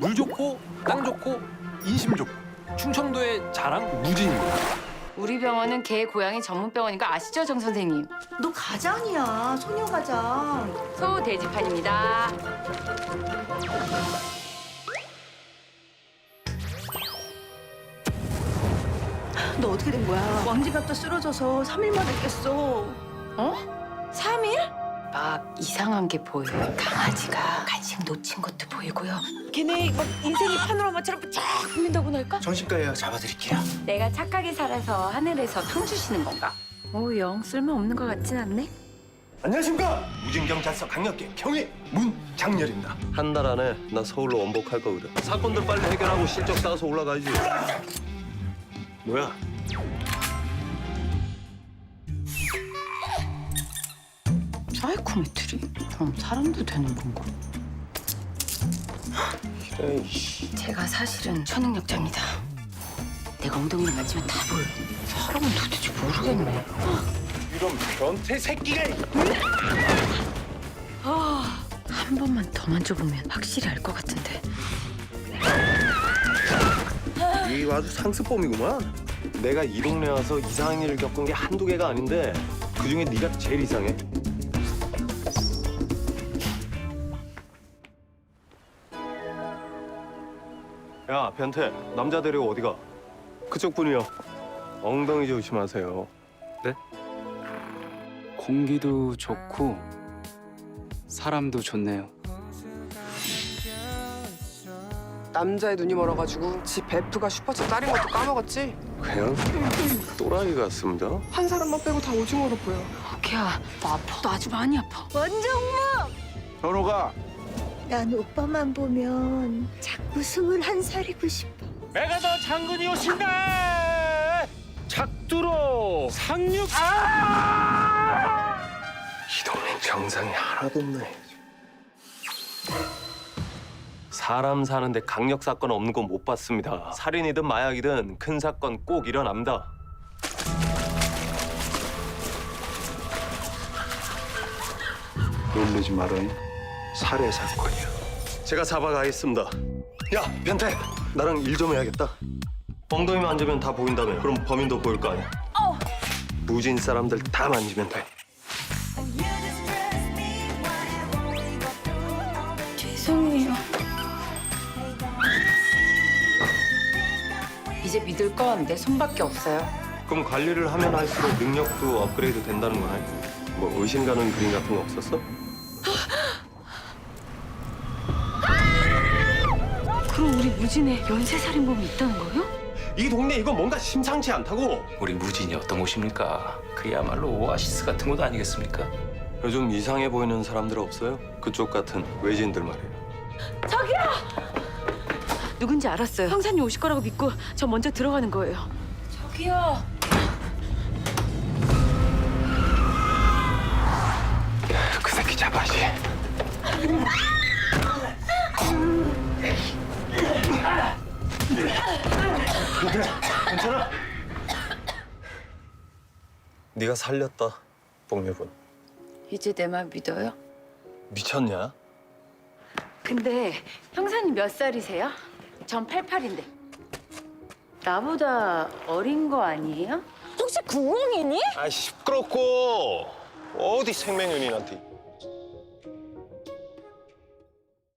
물 좋고 땅 좋고 인심 좋고 충청도의 자랑 무진입니다. 우리 병원은 개 고양이 전문 병원인 거 아시죠, 정 선생님? 너 가장이야, 소녀 가장. 소 돼지판입니다. 너 어떻게 된 거야? 왕지갑도 쓰러져서 3일 만에 깼어. 어? 3일? 막 이상한 게 보여요. 강아지가 간식 놓친 것도 보이고요. 걔네 막 인생이 파노라마처럼 쫙 보인다고 할까? 정신과 예약 잡아드릴게요. 내가 착하게 살아서 하늘에서 상 주시는 건가? 오, 영 쓸모없는 것 같진 않네. 안녕하십니까? 무진경찰서 강력계 경위 문장렬입니다. 한 달 안에 나 서울로 원복할 거거든. 사건들 빨리 해결하고 실적 쌓아서 올라가야지. 뭐야? 사이코메트리? 그럼 사람도 되는 건가? 에이씨. 제가 사실은 초능력자입니다. 내가 엉덩이를 만지면 다 보여. 사람은 도대체 모르겠네. 이런 변태 새끼가 아, 한 번만 더 만져보면 확실히 알 것 같은데. 이거 아주 상습범이구만. 내가 이 동네 와서 이상한 일을 겪은 게 한두 개가 아닌데 그 중에 네가 제일 이상해. 야 변태 남자 데리고 어디 가? 그쪽 분이요. 엉덩이 조심하세요. 공기도 좋고 사람도 좋네요. 남자의 눈이 멀어가지고 지 베프가 슈퍼챗 딸인 것도 까먹었지? 그냥 또라이 같습니다. 한 사람만 빼고 다 오징어로 보여. 오케야, 나 아파. 나 아주 많이 아파. 현호가 난 오빠만 보면 자꾸 스물한 살이고 싶어. 메가더 장군이 오신다. 작두로 상륙. 이 동네 정상이 하나도 없네. 사람 사는데 강력 사건 없는 건 못 봤습니다. 살인이든 마약이든 큰 사건 꼭 일어납니다. 놀라지 말아요. 살해 사건이야. 제가 잡아가겠습니다. 야, 변태! 나랑 일 좀 해야겠다. 엉덩이 만지면 다 보인다며. 그럼 범인도 보일 거 아니야. 무진 사람들 다 만지면 돼. 죄송해요. 이제 믿을 건내 손밖에 없어요. 그럼 관리를 하면 할수록 능력도 업그레이드 된다는 거네. 뭐 의심 가는 그림 같은 거 없었어? 그럼 우리 무진에 연쇄살인범이 있다는 거예요? 이 동네 이거 뭔가 심상치 않다고. 우리 무진이 어떤 곳입니까? 그야말로 오아시스 같은 곳 아니겠습니까? 요즘 이상해 보이는 사람들 없어요? 그쪽 같은 외지인들 말이에요. 누군지 알았어요. 형사님 오실 거라고 믿고 저 먼저 들어가는 거예요. 저기요. 괜찮아? 네가 살렸다, 복매분. 이제 내 말 믿어요? 미쳤냐? 근데 형사님 몇 살이세요? 전 88인데. 나보다 어린 거 아니에요? 아 시끄럽고 어디 생명연인한테